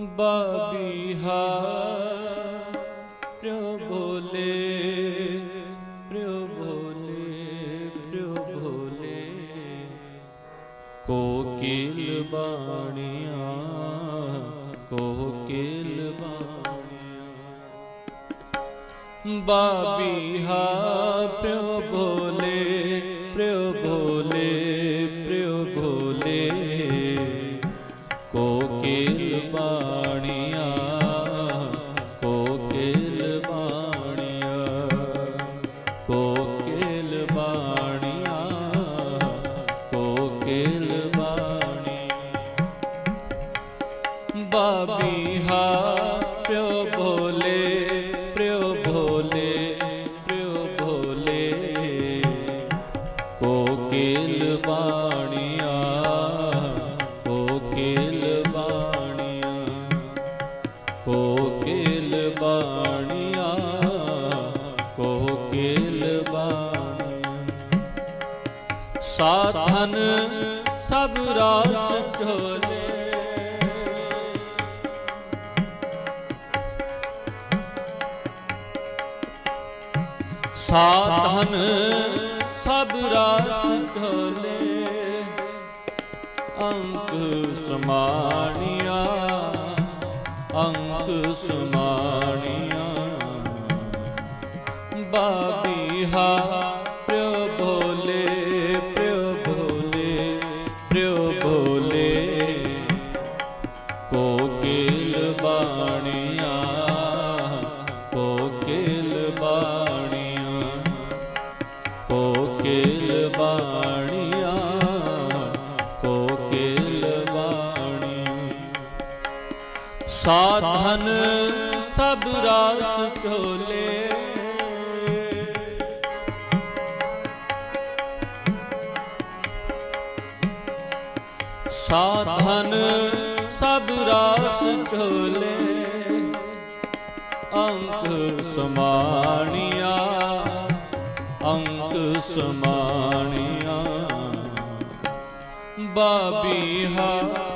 ਬਾਬੀਹਾ ਪ੍ਰਭੂ ਭੋਲੇ ਪ੍ਰਭੂ ਭੋਲੇ ਪ੍ਰਭੂ ਭੋਲੇ ਕੋਕਿਲ ਬਾਣੀਆਂ ਕੋਕਿਲ ਬਾਣੀਆਂ। ਬਾਬੀਹਾ ਪ੍ਰਭੂ ਭੋਲੇ ਸਾਧਨ ਸਭ ਰਾਸ ਝੋਲੇ। ਸਾਧਨ ਸਭ ਰਾਸ ਝੋਲੇ। ਅੰਕ ਸਮਾਣੀਆਂ ਅੰਕ ਸਮਾਣੀਆਂ। ਬਾਬੀਹਾ ਪ੍ਰਭ ਸਭ ਰਾਸ ਝੋਲੇ। ਸਾਧਨ ਸਭ ਰਾਸ ਝੋਲੇ ਅੰਕ ਸਮਾਣੀਆਂ ਅੰਕ ਸਮਾਣੀਆਂ। ਬਾਬੀਹਾ ਪ੍ਰਭ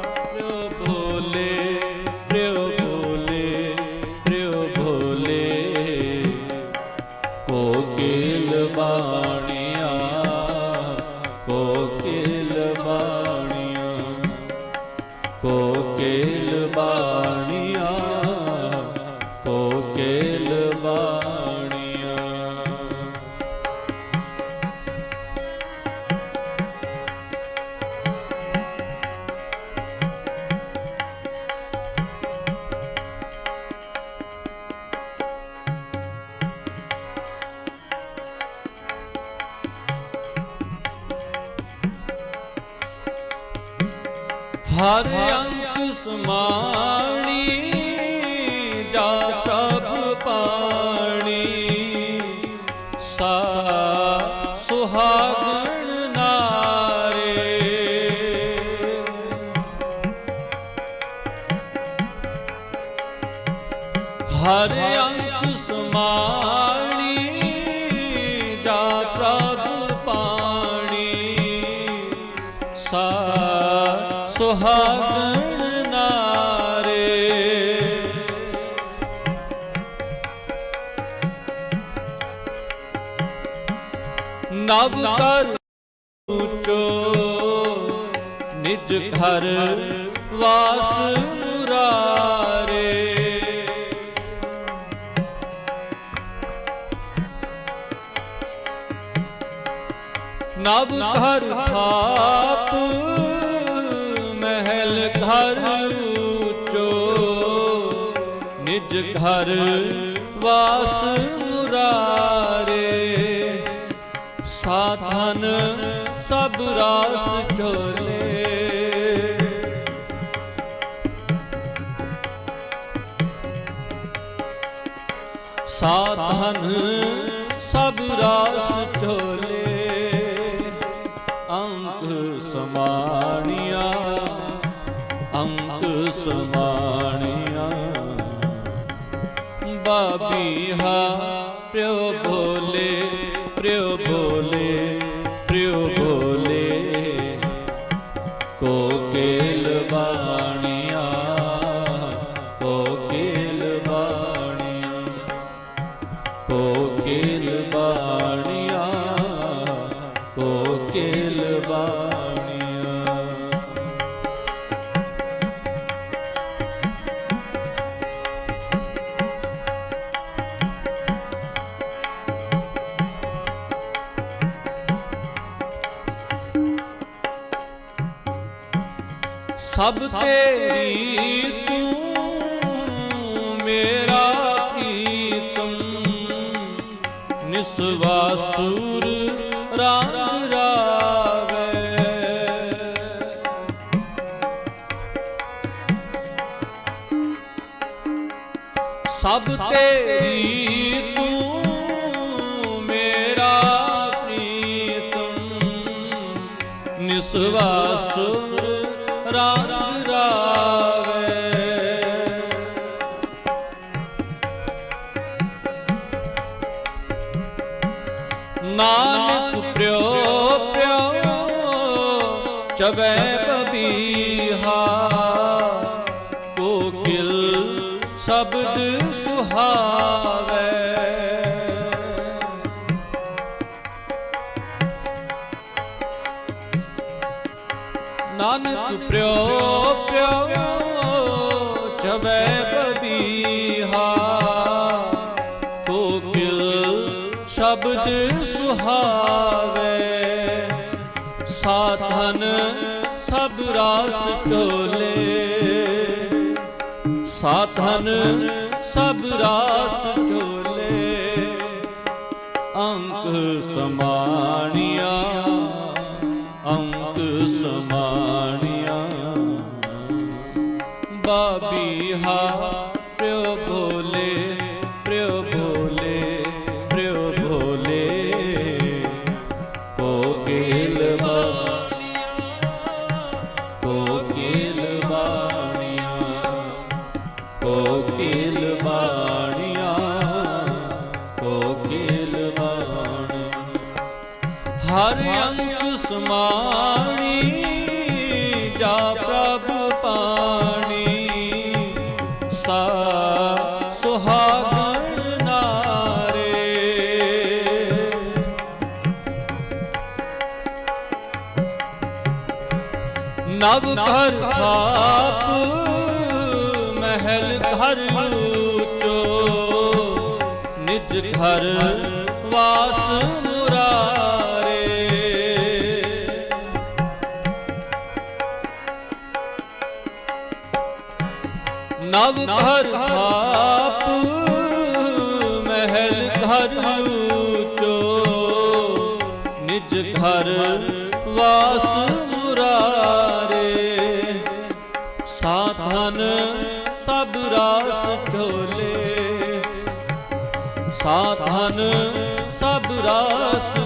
ਹਰ ਅੰਕ ਸਮਾਣੀ ਜਾ ਪ੍ਰਭ ਪਾਣੀ। ਸਾ ਸੁਹਾਗਣ ਨਾਰੇ। ਹਰ ਅੰਕ ਸਮਾਣੀ ਨਵ ਕਰ ਉਚੋ ਨਿਜ ਘਰ ਵਾਸ ਮੁਰਾਰੇ ਨਵ ਘਰ ਥਾਪ ਮਹਿਲ ਘਰ ਉਚੋ ਨਿਜ ਘਰ ਵਾਸ ਮੁਰਾਰੇ ਸਾਧਨ ਸਭ ਰਾਸ ਝੋਲੇ ਸਾਧਨ ਸਭ ਰਾਸ ਝੋਲੇ ਅੰਕ ਸਮਾਣੀਆਂ ਅੰਕ ਸਮਾਣੀਆਂ। ਬਾਬੀਹਾ ਪਿਓ ਭੋਲੇ ਸਭ ਤੇਰੀ ਤੂੰ ਮੇਰਾ ਪ੍ਰੀਤਮ। ਨਿਸਵਾਸੁਰ ਰੰਗ ਰਾਵੇ। ਸਭ ਤੇਰੀ ਤੂੰ ਮੇਰਾ ਪ੍ਰੀਤਮ। ਨਿਸਵਾਸੁਰ ਰੰਗ ਰਾਵੇ। ਨਾਨਕ ਪ੍ਰਿਓ ਪ੍ਰਿਓ ਚਵੈ ਬਬੀਹਾ। ਕੋਕਿਲ ਸ਼ਬਦ ਸੁਹਾ ਸਾਧਨ ਸਭ ਰਾਸ ਚੋਲੇ ਅੰਕ ਸਮਾਣਿਆ। ਹਰ ਅੰਕ ਸਮਾਣੀ, ਜਾ ਪ੍ਰਭ ਪਾਣੀ। ਸਾ ਸੁਹਾਗਣ ਨਾਰੇ। ਨਵ ਘਰ ਥਾਪ ਮਹਿਲ ਘਰ ਉੱਚੋ। ਨਿਜ ਘਰ ਵਾਸ ਨਵ ਘਰ ਥਾਪ, ਮਹਿਲ ਘਰ ਉੱਚੋ। ਨਿਜ ਘਰ ਵਾਸ ਮੁਰਾਰੇ। ਸਾਧਨ ਸਭ ਰਾਸ ਝੋਲੇ। ਸਾਧਨ ਸਭ ਰਾਸ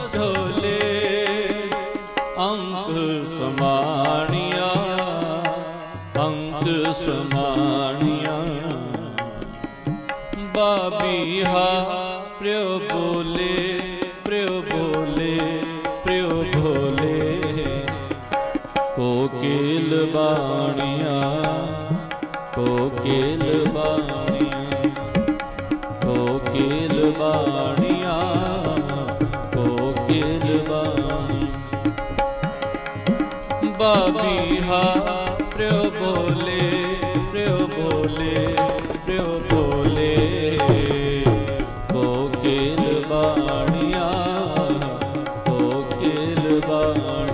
ਬਾਬੀਹਾ ਪ੍ਰਿਓ ਬੋਲੇ ਕੋਕਿਲ